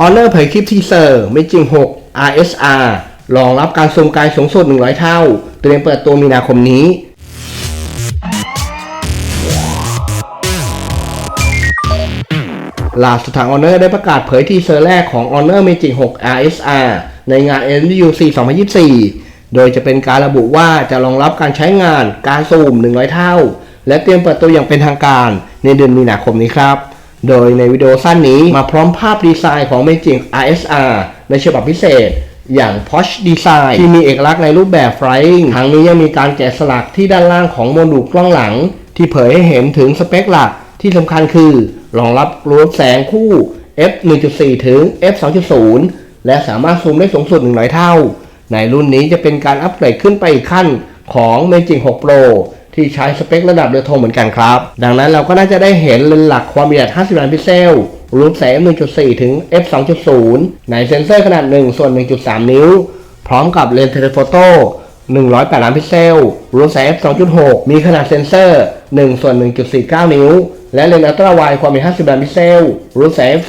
Honor เผยคลิปทีเซอร์ไม่จริง 6 RSR รองรับการซูมไกลสูงสุด 100 เท่า เตรียมเปิดตัวมีนาคมนี้ ล่าสุดทาง Honor ได้ประกาศเผยทีเซอร์แรกของ Honor Magic 6 RSR ในงาน LUC 2024 โดยจะเป็นการระบุว่าจะรองรับการใช้งานการซูม 100 เท่า และเตรียมเปิดตัวอย่างเป็นทางการในเดือนมีนาคมนี้ครับ โดยในวิดีโอสั้นนี้มาพร้อมภาพดีไซน์ของ Magic RSR ในฉบับพิเศษอย่าง Posh Design ที่มีเอกลักษณ์ในรูปแบบ Flying ทั้งนี้ยังมีการแกะสลักที่ด้านล่างของโมดูลกล้องหลัง ที่เผยให้เห็นถึงสเปคหลักที่สำคัญคือรองรับรูปแสงคู่ f 1.4 ถึง f 2.0 และสามารถซูมได้สูงสุด100เท่า ในรุ่นนี้จะเป็นการอัปเกรดขึ้นไปอีกขั้นของ Magic 6 Pro ที่ใช้สเปคระดับเรือธงเหมือนกันครับ ดังนั้นเราก็น่าจะได้เห็นเลนส์หลักความละเอียด 50 ล้านพิกเซลรูปแสง 1.4 ถึง f 2.0 ในเซ็นเซอร์ขนาด 1 ส่วน 1.3 นิ้ว พร้อมกับเลนส์เทเลโฟโต้108 ล้านพิกเซลรูปแสง f 2.6 มีขนาดเซ็นเซอร์ 1 ส่วน 1.49 นิ้ว และเลนส์อัลตร้าไวด์ความละเอียด 50 ล้านพิกเซลรูปแสง f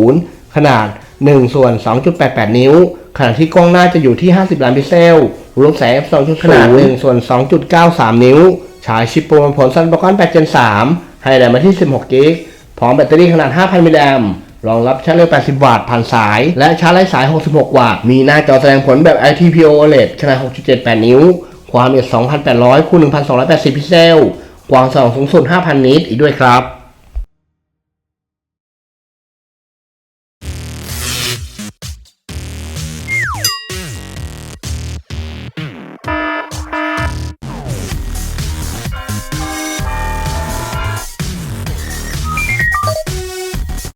2.0 ขนาด 1 ส่วน 2.88 นิ้ว ขณะที่กล้องหน้าจะอยู่ที่ 50 ล้านพิกเซล รูปแสง f 2.0ขนาด1ส่วน 2.93 นิ้ว ฉายชิปโปรผลซันปกอน8 Gen 3ให้แรมมาที่ 16 กิกพร้อมแบตเตอรี่ขนาด 5,000 มิลลิแอมป์รองรับชาร์จเร็ว 80 วัตต์ผ่านสาย และชาร์จไร้สาย 66 วัตต์ มีหน้าจอแสดงผลแบบ ITPO OLED ขนาด 6.78 นิ้ว ความละเอียด 2,800 คูณ 1,280 พิกเซลความสว่างสูงสุด 5,000 นิตอีกด้วยครับ